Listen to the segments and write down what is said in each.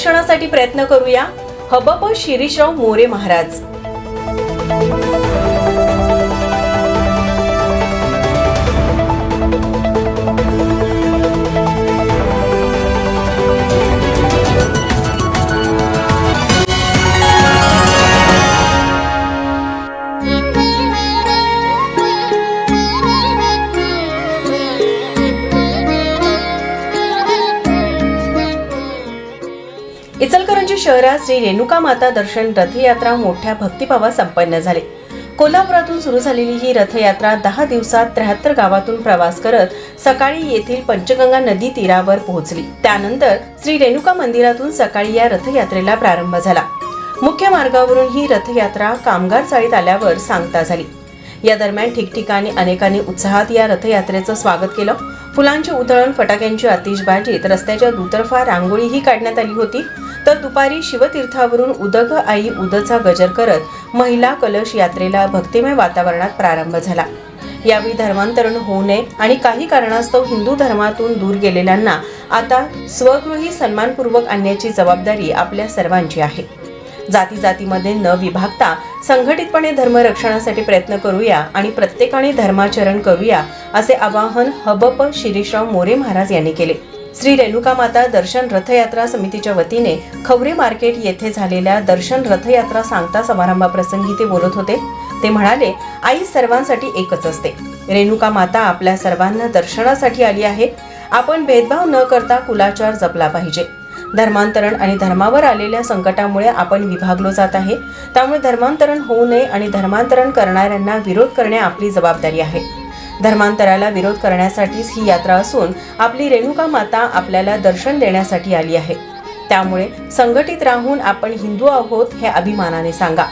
धर्मरक्षणासाठी प्रयत्न करूया. हबप शिरीषराव मोरे महाराज. इचलकरंजी शहरात श्री रेणुका माता दर्शन रथयात्रा मोठ्या भक्तिभावात संपन्न झाली. कोल्हापुरातून सुरू झालेली ही रथयात्रा दहा दिवसात त्र्याहत्तर गावातून प्रवास करत सकाळी येथील पंचगंगा नदी तीरावर पोहोचली. त्यानंतर श्री रेणुका मंदिरातून सकाळी या रथयात्रेला प्रारंभ झाला. मुख्य मार्गावरून ही रथयात्रा कामगार चाळीत आल्यावर सांगता झाली. या दरम्यान ठिकठिकाणी अनेकांनी उत्साहात या रथयात्रेचं स्वागत केलं. फुलांची उधळण फटाक्यांची आतिषबाजीत रस्त्याच्या दुतर्फा रांगोळीही काढण्यात आली होती. तर दुपारी शिवतीर्थावरून उदग आई उदचा गजर करत महिला कलश यात्रेला भक्तिमय वातावरणात प्रारंभ झाला. यावेळी धर्मांतरण होऊ नये आणि काही कारणास्तव हिंदू धर्मातून दूर गेलेल्यांना आता स्वगृही सन्मानपूर्वक आणण्याची जबाबदारी आपल्या सर्वांची आहे. जाती जातीमध्ये न विभागता संघटितपणे धर्म रक्षणासाठी प्रयत्न करूया आणि प्रत्येकाने धर्माचरण करूया असे आवाहन हबप शिरीषराव मोरे महाराज यांनी केले. श्री रेणुका माता दर्शन रथयात्रा समितीच्या वतीने खवरे मार्केट येथे झालेल्या दर्शन रथयात्रा सांगता समारंभाप्रसंगी ते बोलत होते. ते म्हणाले आई सर्वांसाठी एकच असते. रेणुका माता आपल्या सर्वांना दर्शनासाठी आली आहे. आपण भेदभाव न करता कुलाचार जपला पाहिजे. धर्मांतरण आणि धर्मावर आलेल्या संकटामुळे आपण विभागलो जात आहे. त्यामुळे धर्मांतरण होऊ नये आणि धर्मांतरण करणाऱ्यांना विरोध करणे आपली जबाबदारी आहे. धर्मांतराला विरोध करण्यासाठीच ही यात्रा असून आपली रेणुका माता आपल्याला दर्शन देण्यासाठी आली आहे. त्यामुळे संघटित राहून आपण हिंदू आहोत हे अभिमानाने सांगा.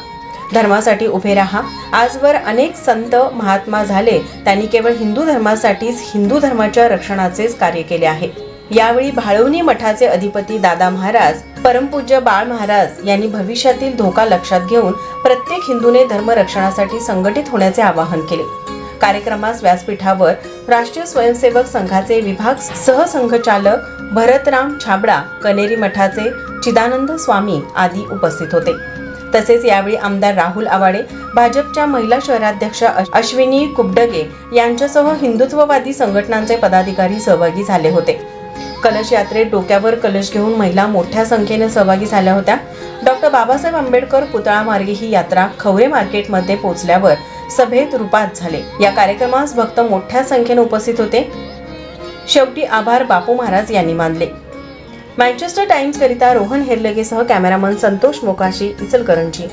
धर्मासाठी उभे राहा. आजवर अनेक संत महात्मा झाले. त्यांनी केवळ हिंदू धर्मासाठीच हिंदू धर्माच्या रक्षणाचेच कार्य केले आहे. यावेळी भाळवणी मठाचे अधिपती दादा महाराज परमपूज्य बाळ महाराज यांनी भविष्यातील धोका लक्षात घेऊन प्रत्येक हिंदूने धर्मरक्षणासाठी संघटित होण्याचे आवाहन केले. कार्यक्रमास व्यासपीठावर राष्ट्रीय स्वयंसेवक संघाचे विभाग सहसंघचालक भरतराम छाबडा कनेरी मठाचे चिदानंद स्वामी आदी उपस्थित होते. तसेच यावेळी आमदार राहुल आवाडे भाजपच्या महिला शहराध्यक्ष अश्विनी कुबडगे यांच्यासह हिंदुत्ववादी संघटनांचे पदाधिकारी सहभागी झाले होते. कलश यात्रेत डोक्यावर कलश घेऊन महिला मोठ्या संख्येने सहभागी झाल्या होत्या. डॉक्टर बाबासाहेब आंबेडकर पुतळा मार्गे ही यात्रा खवरे मार्केटमध्ये पोहोचल्यावर सभेत रूपात झाले. या कार्यक्रमास भक्त मोठ्या संख्येने उपस्थित होते. शेवटी आभार बापू महाराज यांनी मानले. मँचेस्टर टाइम्स करिता रोहन हेरलगेसह कॅमेरामन संतोष मोकाशी इचलकरंजी.